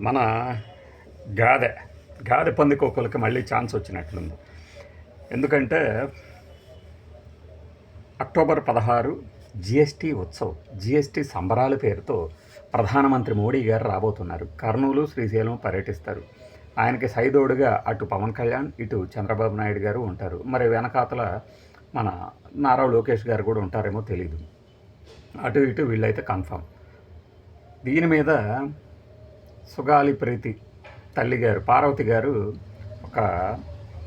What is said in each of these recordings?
మన గాదె గాదె పందికొక్కలకి మళ్ళీ ఛాన్స్ వచ్చినట్లుంది. ఎందుకంటే అక్టోబర్ పదహారు జిఎస్టీ ఉత్సవ్ జిఎస్టీ సంబరాల పేరుతో ప్రధానమంత్రి మోడీ గారు రాబోతున్నారు. కర్నూలు శ్రీశైలం పర్యటిస్తారు. ఆయనకి సైదోడుగా అటు పవన్ కళ్యాణ్ ఇటు చంద్రబాబు నాయుడు గారు ఉంటారు. మరి వెనకాతల మన నారా లోకేష్ గారు కూడా ఉంటారేమో తెలీదు. అటు ఇటు వీళ్ళైతే కన్ఫామ్. దీని మీద సుగాలి ప్రీతి తల్లి గారు పార్వతి గారు ఒక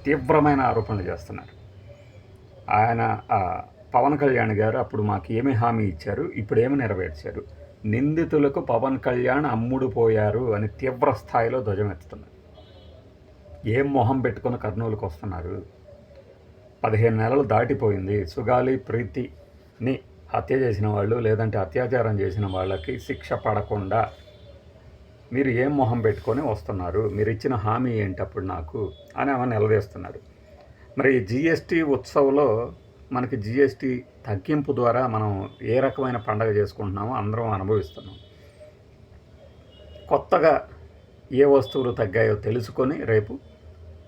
తీవ్రమైన ఆరోపణలు చేస్తున్నారు. ఆయన పవన్ కళ్యాణ్ గారు అప్పుడు మాకు ఏమి హామీ ఇచ్చారు ఇప్పుడు ఏమి నెరవేర్చారు? నిందితులకు పవన్ కళ్యాణ్ అమ్ముడు పోయారు అని తీవ్ర స్థాయిలో ధ్వజమెత్తుతున్నారు ఏం మొహం పెట్టుకుని కర్నూలుకు వస్తున్నారు? పదిహేను నెలలు దాటిపోయింది. సుగాలి ప్రీతిని హత్య చేసిన వాళ్ళు లేదంటే అత్యాచారం చేసిన వాళ్ళకి శిక్ష పడకుండా మీరు ఏం మొహం పెట్టుకొని వస్తున్నారు? మీరు ఇచ్చిన హామీ ఏంటి అప్పుడు నాకు? అని ఆమె నిలదీస్తున్నారు మరి జిఎస్టీ ఉత్సవ్లో మనకి జిఎస్టీ తగ్గింపు ద్వారా మనం ఏ రకమైన పండగ చేసుకుంటున్నామో అందరం అనుభవిస్తున్నాం. కొత్తగా ఏ వస్తువులు తగ్గాయో తెలుసుకొని రేపు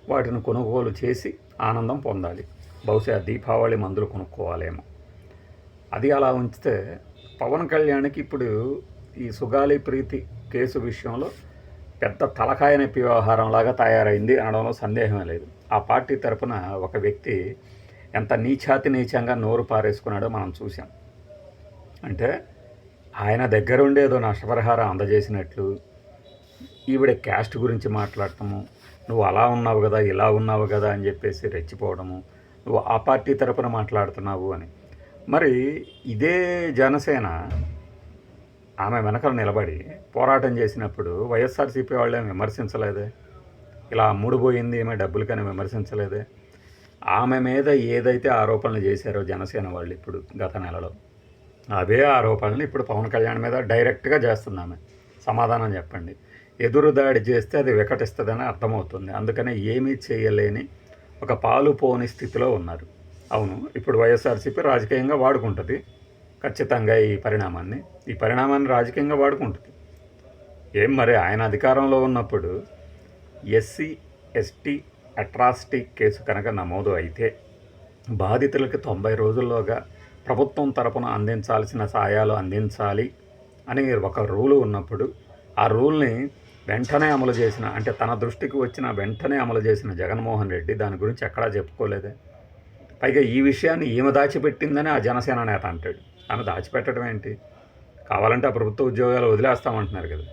వాటిని కొనుగోలు చేసి ఆనందం పొందాలి. బహుశా దీపావళి మందులు కొనుక్కోవాలేమో. అది అలా ఉంచితే పవన్ కళ్యాణ్కి ఇప్పుడు ఈ సుగాలి ప్రీతి కేసు విషయంలో పెద్ద తలకాయ నొప్పి వ్యవహారంలాగా తయారైంది అనడంలో సందేహమే లేదు. ఆ పార్టీ తరపున ఒక వ్యక్తి ఎంత నీచాతి నీచంగా నోరు పారేసుకున్నాడో మనం చూసాం అంటే ఆయన దగ్గరుండేదో నష్టపరిహారం అందజేసినట్లు ఈవిడ క్యాస్ట్ గురించి మాట్లాడటము నువ్వు అలా ఉన్నావు కదా ఇలా ఉన్నావు కదా అని చెప్పేసి రెచ్చిపోవడము నువ్వు ఆ పార్టీ తరపున మాట్లాడుతున్నావు అని. మరి ఇదే జనసేన ఆమె వెనకలు నిలబడి పోరాటం చేసినప్పుడు వైఎస్ఆర్సీపీ వాళ్ళేం విమర్శించలేదే. ఇలా మూడిపోయింది ఏమే డబ్బులకని విమర్శించలేదే. ఆమె మీద ఏదైతే ఆరోపణలు చేశారో జనసేన వాళ్ళు ఇప్పుడు గత నెలలో అవే ఆరోపణలు ఇప్పుడు పవన్ కళ్యాణ్ మీద డైరెక్ట్గా చేస్తుంది ఆమె సమాధానం చెప్పండి. ఎదురు దాడి చేస్తే అది వికటిస్తుందని అర్థమవుతుంది. అందుకనే ఏమీ చేయలేని ఒక పాలు పోని స్థితిలో ఉన్నారు. అవును ఇప్పుడు వైఎస్ఆర్సీపీ రాజకీయంగా వాడుకుంటుంది. ఖచ్చితంగా ఈ పరిణామాన్ని ఈ పరిణామాన్ని రాజకీయంగా వాడుకుంటుంది. ఏం మరి ఆయన అధికారంలో ఉన్నప్పుడు ఎస్సీ ఎస్టీ అట్రాసిటీ కేసు కనుక నమోదు అయితే బాధితులకి తొంభై రోజుల్లోగా ప్రభుత్వం తరపున అందించాల్సిన సాయాలు అందించాలి అని ఒక రూలు ఉన్నప్పుడు ఆ రూల్ని వెంటనే అమలు చేసిన అంటే తన దృష్టికి వచ్చిన వెంటనే అమలు చేసిన జగన్మోహన్ రెడ్డి దాని గురించి ఎక్కడా చెప్పుకోలేదే. పైగా ఈ విషయాన్ని ఈమె దాచిపెట్టిందని ఆ జనసేన నేత అంటాడు. ఆమె దాచిపెట్టడం ఏంటి? కావాలంటే ఆ ప్రభుత్వ ఉద్యోగాలు వదిలేస్తామంటున్నారు కదా.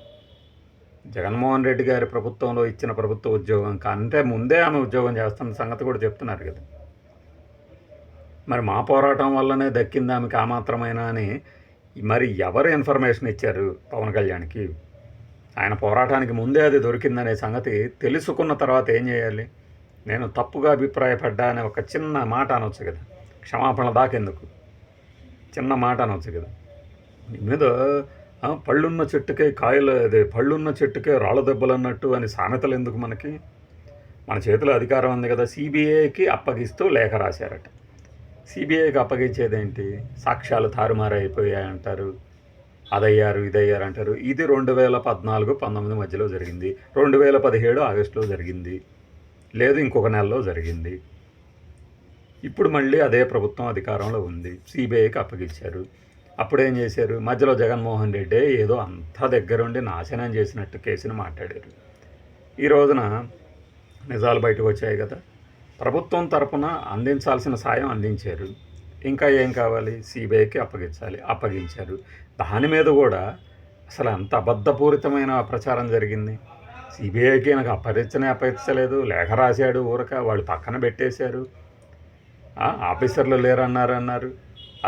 జగన్మోహన్ రెడ్డి గారి ప్రభుత్వంలో ఇచ్చిన ప్రభుత్వ ఉద్యోగం కంటే ముందే ఆమె ఉద్యోగం చేస్తున్న సంగతి కూడా చెప్తున్నారు కదా. మరి మా పోరాటం వల్లనే దక్కింది ఆమెకి ఆ మాత్రమైనా అని మరి ఎవరు ఇన్ఫర్మేషన్ ఇచ్చారు పవన్ కళ్యాణ్కి? ఆయన పోరాటానికి ముందే అది దొరికిందనే సంగతి తెలుసుకున్న తర్వాత ఏం చేయాలి? నేను తప్పుగా అభిప్రాయపడ్డా అనే ఒక చిన్న మాట అనొచ్చు కదా. క్షమాపణ దాకెందుకు? చిన్న మాట అనొచ్చు కదా. నీ మీద పళ్ళున్న చెట్టుకే కాయలు అదే పళ్ళున్న చెట్టుకే రాళ్ళ దెబ్బలు అన్నట్టు అని సామెతలు ఎందుకు మనకి? మన చేతిలో అధికారం ఉంది కదా సిబిఐకి అప్పగిస్తూ లేఖ రాశారట. సిబిఐకి అప్పగించేదేంటి? సాక్ష్యాలు తారుమారైపోయాయంటారు అదయ్యారు ఇదయ్యారు అంటారు ఇది రెండు వేల పద్నాలుగు పంతొమ్మిది మధ్యలో జరిగింది. రెండు వేల పదిహేడు ఆగస్టులో జరిగింది. లేదు ఇంకొక నెలలో జరిగింది. ఇప్పుడు మళ్ళీ అదే ప్రభుత్వం అధికారంలో ఉంది. సిబిఐకి అప్పగించారు. అప్పుడేం చేశారు? మధ్యలో జగన్మోహన్ రెడ్డి ఏదో అంతా దగ్గరుండి నాశనం చేసినట్టు కేసుని మాట్లాడారు. ఈ రోజున నిజాలు బయటకు వచ్చాయి కదా. ప్రభుత్వం తరపున అందించాల్సిన సాయం అందించారు. ఇంకా ఏం కావాలి? సిబిఐకి అప్పగించాలి. అప్పగించారు. దాని మీద కూడా అసలు అంత అబద్ధపూరితమైన ప్రచారం జరిగింది. సిబిఐకి నాకు అప్పగించనే అప్పగించలేదు. లేఖ రాశాడు ఊరక. వాళ్ళు పక్కన పెట్టేశారు. ఆఫీసర్లు లేరన్నారు అన్నారు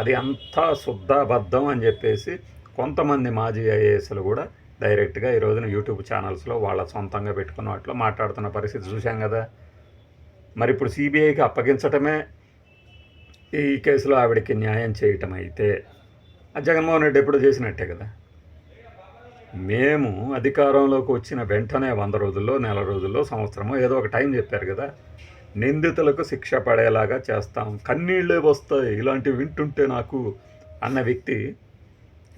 అది అంతా శుద్ధ అబద్ధం అని చెప్పేసి కొంతమంది మాజీ ఐఏఎస్లు కూడా డైరెక్ట్గా ఈ రోజున యూట్యూబ్ ఛానల్స్లో వాళ్ళ సొంతంగా పెట్టుకున్న వాటిలో మాట్లాడుతున్న పరిస్థితి చూశాం కదా. మరి ఇప్పుడు సిబిఐకి అప్పగించటమే ఈ కేసులో ఆవిడకి న్యాయం చేయటం అయితే జగన్మోహన్ రెడ్డి ఎప్పుడు చేసినట్టే కదా. మేము అధికారంలోకి వచ్చిన వెంటనే వంద రోజుల్లో నెల రోజుల్లో సంవత్సరమో ఏదో ఒక టైం చెప్పారు కదా. నిందితులకు శిక్ష పడేలాగా చేస్తాం. కన్నీళ్ళే వస్తాయి. ఇలాంటివి వింటుంటే నాకు అన్న వ్యక్తి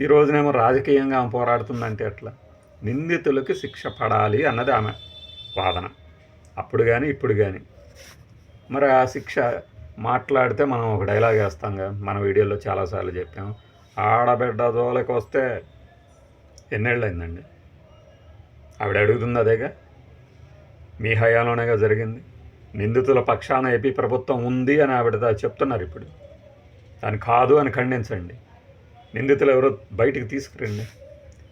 ఈ రోజునేమో రాజకీయంగా ఆమె పోరాడుతుందంటే అట్లా నిందితులకి శిక్ష పడాలి అన్నది ఆమె వాదన. అప్పుడు కానీ ఇప్పుడు కానీ మరి ఆ శిక్ష మాట్లాడితే మనం ఒక డైలాగ్ వేస్తాంగా మన వీడియోలో చాలాసార్లు చెప్పాం. ఆడబిడ్డ జోలికి వస్తే ఎన్నేళ్ళు అయిందండి ఆవిడ అడుగుతుంది అదేగా? మీ హయాంలోనేగా జరిగింది? నిందితుల పక్షాన ఏపీ ప్రభుత్వం ఉంది అని ఆవిడ చెప్తున్నారు ఇప్పుడు. దాని కాదు అని ఖండించండి. నిందితులు ఎవరో బయటికి తీసుకురండి.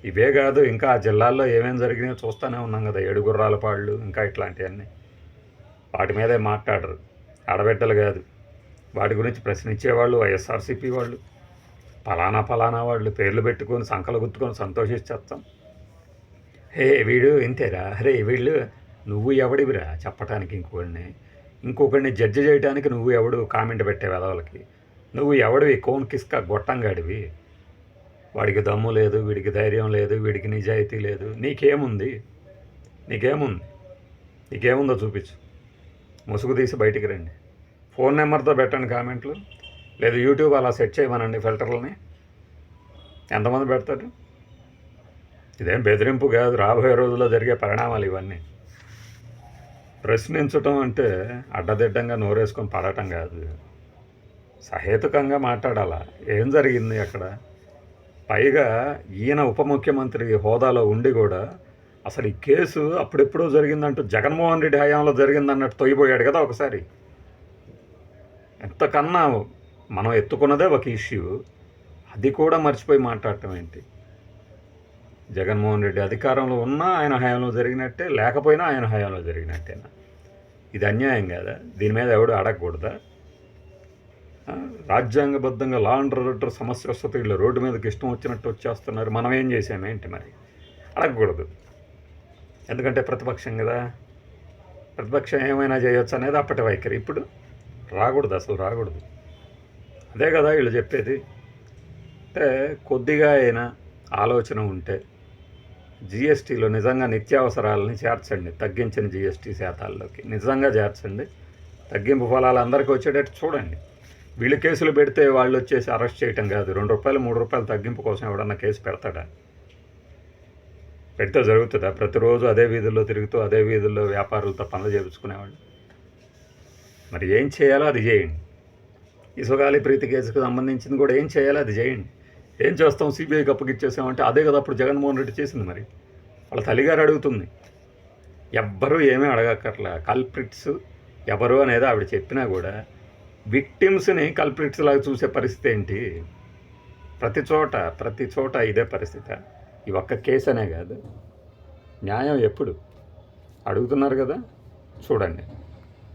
ఇవే కాదు ఇంకా ఆ జిల్లాల్లో ఏమేం జరిగినాయో చూస్తూనే ఉన్నాం కదా ఏడుగుర్రాల పాళ్ళు ఇంకా ఇట్లాంటివన్నీ. వాటి మీదే మాట్లాడరు. ఆడబిడ్డలు కాదు. వాటి గురించి ప్రశ్నించేవాళ్ళు వైఎస్ఆర్సీపీ వాళ్ళు పలానా పలానా వాళ్ళు పేర్లు పెట్టుకొని సంకలు గుర్తుకొని సంతోషించేస్తాం హే వీడు ఇంతేరా? అరే వీళ్ళు నువ్వు ఎవడివిరా చెప్పటానికి ఇంకొకడిని? ఇంకొకడిని జడ్జి చేయడానికి నువ్వు ఎవడు? కామెంట్ పెట్టే వెదవలకి. నువ్వు ఎవడివి కోన్ కిస్క గొట్టంగాడివి. వాడికి దమ్ము లేదు వీడికి ధైర్యం లేదు వీడికి నిజాయితీ లేదు. నీకేముంది? నీకేముంది? నీకేముందో చూపించు. ముసుగు తీసి బయటికి రండి. ఫోన్ నెంబర్తో పెట్టండి కామెంట్లు. లేదు యూట్యూబ్ అలా సెట్ చేయమనండి ఫిల్టర్లని. ఎంతమంది పెడతారు? ఇదేం బెదిరింపు కాదు. రాబోయే రోజుల్లో జరిగే పరిణామాలు ఇవన్నీ. ప్రశ్నించటం అంటే అడ్డదిడ్డంగా నోరేసుకొని పడటం కాదు. సహేతుకంగా మాట్లాడాలా? ఏం జరిగింది అక్కడ? పైగా ఈయన ఉప ముఖ్యమంత్రి హోదాలో ఉండి కూడా అసలు ఈ కేసు అప్పుడెప్పుడో జరిగిందంటూ జగన్మోహన్ రెడ్డి హయాంలో జరిగిందన్నట్టు తొయ్యిపోయాడు కదా ఒకసారి. ఎంతకన్నా మనం ఎత్తుకున్నదే ఒక ఇష్యూ. అది కూడా మర్చిపోయి మాట్లాడటం ఏంటి? జగన్మోహన్ రెడ్డి అధికారంలో ఉన్నా ఆయన హయాంలో జరిగినట్టే లేకపోయినా ఆయన హయాంలో జరిగినట్టేనా? ఇది అన్యాయం కదా? దీని మీద ఎవడు అడగకూడదా? రాజ్యాంగబద్ధంగా లా అండ్ ఆర్డర్ సమస్య వస్తే వీళ్ళు రోడ్డు మీదకి ఇష్టం వచ్చినట్టు వచ్చేస్తున్నారు. మనం ఏం చేసామేంటి మరి? అడగకూడదు. ఎందుకంటే ప్రతిపక్షం కదా. ప్రతిపక్షం ఏమైనా చేయొచ్చు అనేది అప్పటి వైఖరి. ఇప్పుడు రాకూడదు అసలు రాకూడదు. అదే కదా వీళ్ళు చెప్పేది. అంటే కొద్దిగా అయినా ఆలోచన ఉంటే జిఎస్టీలో నిజంగా నిత్యావసరాలని చేర్చండి. తగ్గించిన జిఎస్టీ శాతాల్లోకి. నిజంగా చేర్చండి. తగ్గింపు ఫలాలు అందరికీ వచ్చేటట్టు చూడండి. వీళ్ళు కేసులు పెడితే వాళ్ళు వచ్చేసి అరెస్ట్ చేయటం కాదు. రెండు రూపాయలు మూడు రూపాయలు తగ్గింపు కోసం ఎవడన్నా కేసు పెడతాడా? పెడితే జరుగుతుందా? ప్రతిరోజు అదే వీధుల్లో తిరుగుతూ అదే వీధుల్లో వ్యాపారులతో పనులు చేపించుకునేవాళ్ళు? మరి ఏం చేయాలో అది చేయండి. ఇసుగాలి ప్రీతి కేసుకు సంబంధించింది కూడా ఏం చేయాలో అది చేయండి. ఏం చేస్తాం? సిబిఐకి అప్పగిచ్చేసామంటే అదే కదా అప్పుడు జగన్మోహన్ రెడ్డి చేసింది మరి. వాళ్ళ తల్లిగారు అడుగుతుంది. ఎవ్వరూ ఏమీ అడగక్కర్లే. కల్ప్రిట్స్ ఎవరు అనేది ఆవిడ చెప్పినా కూడా విక్టిమ్స్ని కల్ప్రిట్స్ లాగా చూసే పరిస్థితి ఏంటి? ప్రతి చోట ప్రతి చోట ఇదే పరిస్థితి. ఈ ఒక్క కేసు అనే కాదు. న్యాయం ఎప్పుడు? అడుగుతున్నారు కదా? చూడండి.